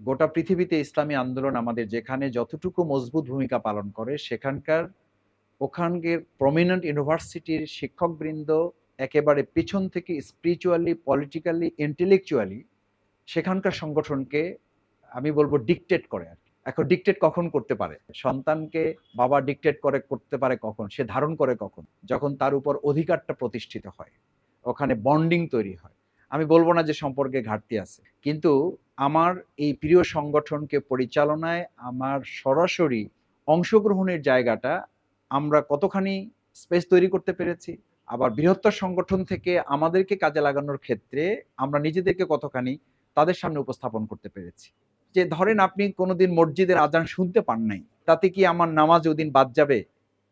গোটা পৃথিবীতে ইসলামী আন্দোলন আমাদের যেখানে যতটুকু মজবুত ভূমিকা পালন করে, সেখানকার ওখানকার প্রমিনেন্ট ইউনিভার্সিটির শিক্ষকবৃন্দ একেবারে পিছন থেকে স্পিরিচুয়ালি পলিটিক্যালি ইন্টেলেকচুয়ালি সেখানকার সংগঠনকে আমি বলব ডিকটেট করে আর এখন ডিকটেট কখন করতে পারে? সন্তানকে বাবা ডিকটেট করে, করতে পারে কখন? সে ধারণ করে কখন? যখন তার উপর অধিকারটা প্রতিষ্ঠিত হয়, ওখানে বন্ডিং তৈরি হয়। আমি বলব না যে সম্পর্কে ঘাটতি আছে, কিন্তু আমার এই প্রিয় সংগঠনকে পরিচালনায় আমার সরাসরি অংশগ্রহণের জায়গাটা আমরা কতখানি স্পেস তৈরি করতে পেরেছি, আবার বৃহত্তর সংগঠন থেকে আমাদেরকে কাজে লাগানোর ক্ষেত্রে আমরা নিজেদেরকে কতখানি তাদের সামনে উপস্থাপন করতে পেরেছি। যে ধরেন আপনি কোনোদিন মসজিদের আজান শুনতে পান নাই, তাতে কি আমার নামাজ ওদিন বাদ যাবে?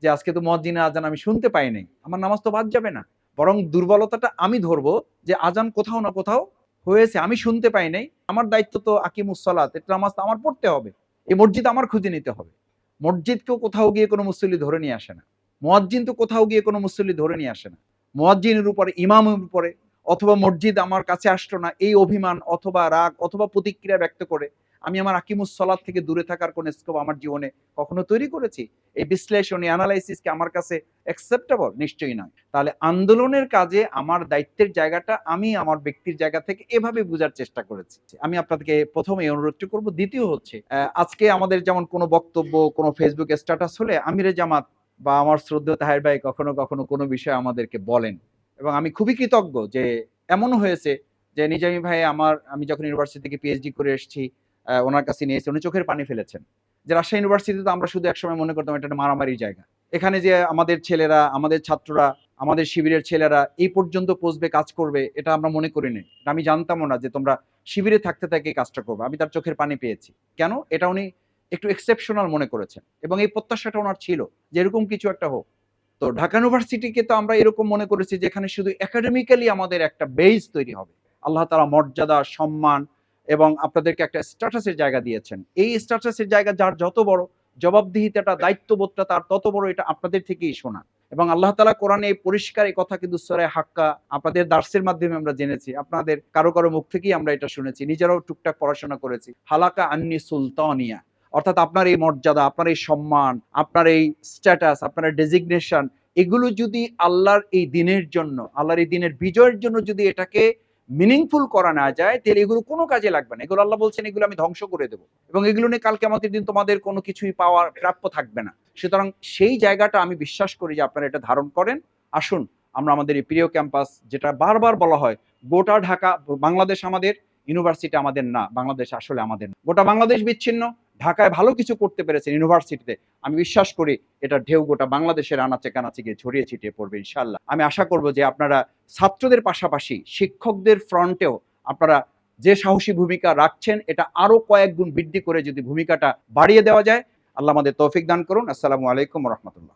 যে আজকে তো মসজিদের আজান আমি শুনতে পাই নাই, আমার নামাজ তো বাদ যাবে না। বরং দুর্বলতাটা আমি ধরবো যে আজান কোথাও না কোথাও হয়েছে, আমি শুনতে পাই নাই। আমার দায়িত্ব তো আকিমুসলাত এটা নামাজ আমার পড়তে হবে। এই মসজিদ আমার খুঁজে নিতে হবে। মসজিদকেও কোথাও গিয়ে কোনো মুসল্লি ধরে নিয়ে আসে না। মোয়াজ্জিন তো কোথাও গিয়ে কোনো মুসল্লি ধরে নিয়ে আসে না। মোয়াজ্জিনের উপরে, ইমামের উপরে, অথবা মসজিদ আমার কাছে আসলো না, এই অভিমান অথবা রাগ অথবা প্রতিক্রিয়া ব্যক্ত করে আমি আমার আকিমুস সলাদ থেকে দূরে থাকার কোন স্কোপ আমার জীবনে কখনো তৈরি করেছি? এই বিশ্লেষণী অ্যানালাইসিসকে আমার কাছে অ্যাকসেপ্টেবল নিশ্চয়ই নয়। তাহলে আন্দোলনের কাজে আমার দায়িত্বের জায়গাটা আমি আমার ব্যক্তির জায়গা থেকে এভাবে বোঝার চেষ্টা করেছি। আমি আপনাদেরকে প্রথমে অনুরোধটি করব। দ্বিতীয় হচ্ছে আজকে আমাদের যেমন কোনো বক্তব্য, কোনো ফেসবুক স্ট্যাটাস হলে আমিরে জামাত বা আমার শ্রদ্ধেয় তাহের ভাই কখনো কখনো কোনো বিষয়ে আমাদেরকে বলেন। এবং আমি খুবই কৃতজ্ঞ যে এমনও হয়েছে যে নিজামী ভাই আমার, আমি যখন ইউনিভার্সিটি থেকে পিএইচডি করে এসেছি ওনার কাছে নিয়ে এসে উনি চোখের পানি ফেলেছেন। যে রাজশাহী ইউনিভার্সিটিতে আমরা শুধু একসময় মনে করতাম এটা একটা মারামারির জায়গা। এখানে যে আমাদের ছেলেরা, আমাদের ছাত্ররা, আমাদের শিবিরের ছেলেরা এই পর্যন্ত পৌঁছবে, কাজ করবে, এটা আমরা মনে করি নি আমি জানতামও না যে তোমরা শিবিরে থাকতে এই কাজটা করবে। আমি তার চোখের পানি পেয়েছি। কেন? এটা উনি একটু এক্সেপশনাল মনে করেছেন। এবং এই প্রত্যাশাটা ওনার ছিল যে এরকম কিছু একটা হোক। তো ঢাকা ইউনিভার্সিটিকে তো আমরা এরকম মনে করেছি যেখানে শুধু একাডেমিক্যালি আমাদের একটা বেস তৈরি হবে। আল্লাহ তারা মর্যাদা, সম্মান এবং আপনাদেরকে একটা স্ট্যাটাসের জায়গা দিয়েছেন। এই স্ট্যাটাসের জায়গা যার যত বড় জবাবদিহিতাটা, দায়িত্ববোধটা তার তত বড় এটা আপনাদের থেকেই শোনা। এবং আল্লাহ তালা কোরআনে পরিষ্কার এই কথা কিন্তু সরে হাক্কা আপনাদের দার্সের মাধ্যমে আমরা জেনেছি। আপনাদের কারও কারও মুখ থেকেই আমরা এটা শুনেছি। নিজেরাও টুকটাক পড়াশোনা করেছি। হালাকা আন্নি সুলতানিয়া। অর্থাৎ আপনার এই মর্যাদা, আপনার এই সম্মান, আপনার এই স্ট্যাটাস আপনার ডেজিগনেশন এগুলো যদি আল্লাহর এই দিনের জন্য, আল্লাহর এই দিনের বিজয়ের জন্য যদি এটাকে মিনিংফুল করা না যায়, তাহলে এগুলো কোনো কাজে লাগবে না। এগুলো আল্লাহ বলছেন, এগুলো আমি ধ্বংস করে দেবো। এবং এগুলো নিয়ে কালকে আমাদের দিন তোমাদের কোনো কিছুই পাওয়ার প্রাপ্য থাকবে না। সুতরাং সেই জায়গাটা আমি বিশ্বাস করি যে আপনারা এটা ধারণ করেন। আসুন, আমরা আমাদের এই প্রিয় ক্যাম্পাস, যেটা বারবার বলা হয়, গোটা ঢাকা, বাংলাদেশ আমাদের, ইউনিভার্সিটি আমাদের না, বাংলাদেশ আসলে আমাদের না। গোটা বাংলাদেশ বিচ্ছিন্ন। ঢাকায় ভালো কিছু করতে পেরেছেন ইউনিভার্সিটিতে, আমি বিশ্বাস করি এটা ঢেউ গোটা বাংলাদেশের আনাচে কানাচে গিয়ে ছড়িয়ে ছিটিয়ে পড়বে ইনশাল্লাহ আমি আশা করব যে আপনারা ছাত্রদের পাশাপাশি, শিক্ষকদের ফ্রন্টেও আপনারা যে সাহসী ভূমিকা রাখছেন, এটা আরও কয়েক গুণ বৃদ্ধি করে যদি ভূমিকাটা বাড়িয়ে দেওয়া যায়, আল্লাহ আমাদের তৌফিক দান করুন। আসসালামু আলাইকুম রহমতুল্লাহ।